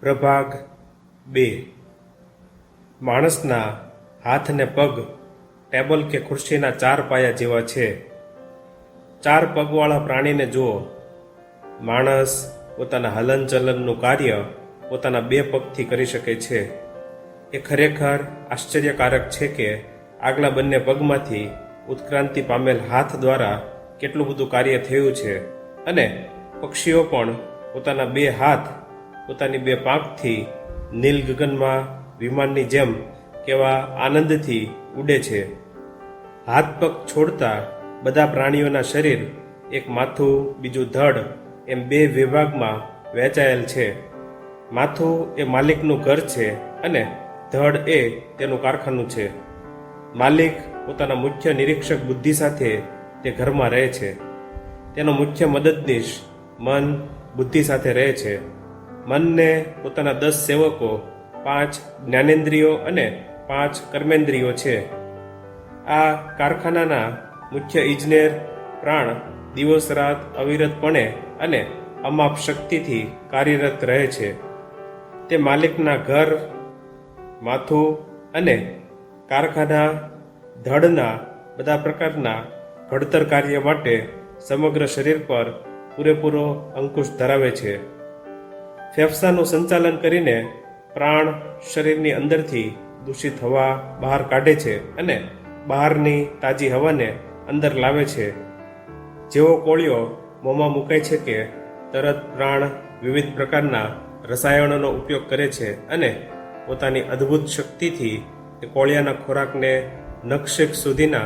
પ્રભાગ બે. માણસના હાથ ને પગ, ટેબલ કે ખુરશીના ચાર પાયા જેવા છે. ચાર પગવાળા પ્રાણીને જુઓ. માણસ પોતાના હલનચલનનું કાર્ય પોતાના બે પગથી કરી શકે છે. એ ખરેખર આશ્ચર્યકારક છે કે આગલા બંને પગમાંથી ઉત્ક્રાંતિ પામેલ હાથ દ્વારા કેટલું બધું કાર્ય થયું છે. અને પક્ષીઓ પણ પોતાના બે હાથ પોતાની બે પાંખથી નીલ ગગનમાં વિમાનની જેમ કેવા આનંદથી ઉડે છે. હાથ પગ છોડતા બધા પ્રાણીઓના શરીર એક માથું, બીજું ધડ એમ બે વિભાગમાં વહેંચાયેલ છે. માથું એ માલિકનું ઘર છે અને ધડ એ તેનું કારખાનું છે. માલિક પોતાના મુખ્ય નિરીક્ષક બુદ્ધિ સાથે તે ઘરમાં રહે છે. તેનો મુખ્ય મદદનીશ મન બુદ્ધિ સાથે રહે છે. મનને પોતાના દસ સેવકો, પાંચ જ્ઞાનેન્દ્રિયો અને પાંચ કર્મેન્દ્રિયો છે. આ કારખાનાના મુખ્ય ઇજનેર પ્રાણ દિવસ રાત અવિરતપણે અને અમાપ શક્તિથી કાર્યરત રહે છે. તે માલિકના ઘર, માથું અને કારખાના ધડના બધા પ્રકારના ઘડતર કાર્ય માટે સમગ્ર શરીર પર પૂરેપૂરો અંકુશ ધરાવે છે. ફેફસાનું સંચાલન કરીને પ્રાણ શરીરની અંદરથી દૂષિત હવા બહાર કાઢે છે અને બહારની તાજી હવાને અંદર લાવે છે. જેવો કોળિયો મોંમાં મૂકાય છે કે તરત પ્રાણ વિવિધ પ્રકારના રસાયણોનો ઉપયોગ કરે છે અને પોતાની અદ્ભુત શક્તિથી તે કોળિયાના ખોરાકને નખશેક સુધીના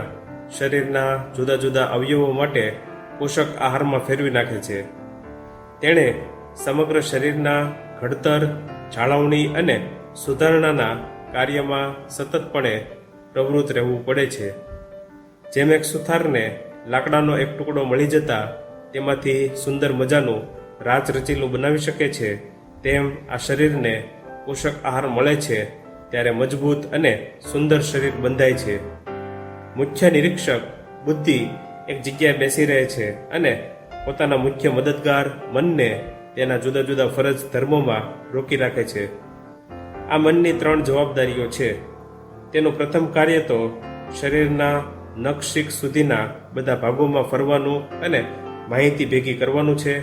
શરીરના જુદા જુદા અવયવો માટે પોષક આહારમાં ફેરવી નાખે છે. તેણે સમગ્ર શરીરના ઘડતર જાળવણી અને સુધારણાના કાર્યમાં સતતપણે પ્રવૃત્ત રહેવું પડે છે. જેમ એક સુથારને લાકડાનો એક ટુકડો મળી જતા તેમાંથી સુંદર મજાનું રાચ રચીલું બનાવી શકે છે, તેમ આ શરીરને પોષક આહાર મળે છે, ત્યારે મજબૂત અને સુંદર શરીર બંધાય છે. મુખ્ય નિરીક્ષક બુદ્ધિ એક જગ્યાએ બેસી રહે છે અને પોતાના મુખ્ય મદદગાર મનને તેના જુદા જુદા ફરજ ધર્મોમાં રોકી રાખે છે. આ મનની ત્રણ જવાબદારીઓ છે. તેનું પ્રથમ કાર્ય તો શરીરના નખશીક સુધીના બધા ભાગોમાં ફરવાનું અને માહિતી ભેગી કરવાનું છે.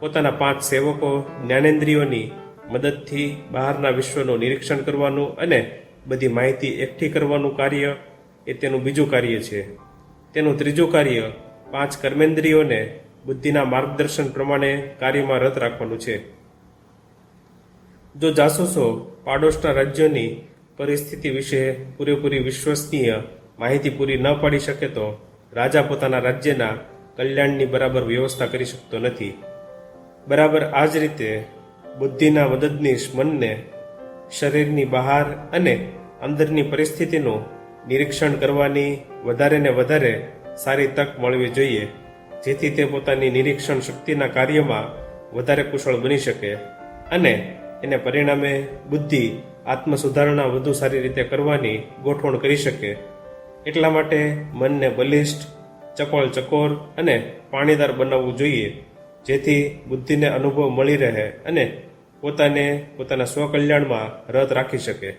પોતાના પાંચ સેવકો જ્ઞાનેન્દ્રિયોની મદદથી બહારના વિશ્વનું નિરીક્ષણ કરવાનું અને બધી માહિતી એકઠી કરવાનું કાર્ય એ તેનું બીજું કાર્ય છે. તેનું ત્રીજું કાર્ય પાંચ કર્મેન્દ્રિયોને બુદ્ધિના માર્ગદર્શન પ્રમાણે કાર્યમાં રત રાખવાનું છે. જો જાસૂસો પાડોશના રાજ્યોની પરિસ્થિતિ વિશે પૂરેપૂરી વિશ્વસનીય માહિતી પૂરી ન પાડી શકે તો રાજા પોતાના રાજ્યના કલ્યાણની બરાબર વ્યવસ્થા કરી શકતો નથી. બરાબર આ જ રીતે બુદ્ધિના મદદનીશ મનને શરીરની બહાર અને અંદરની પરિસ્થિતિનું નિરીક્ષણ કરવાની વધારે ને વધારે સારી તક મળવી જોઈએ. જેથી તે પોતાની નિરીક્ષણ શક્તિના કાર્યમાં વધારે કુશળ બની શકે અને એને પરિણામે બુદ્ધિ, આત્મસુધારણા વધુ સારી રીતે કરવાની ગોઠવણ કરી શકે. એટલા માટે મનને બલિષ્ઠ ચકોળ ચકોર અને પાણીદાર બનાવવું જોઈએ, જેથી બુદ્ધિને અનુભવ મળી રહે અને પોતાને પોતાના સ્વકલ્યાણમાં રત રાખી શકે.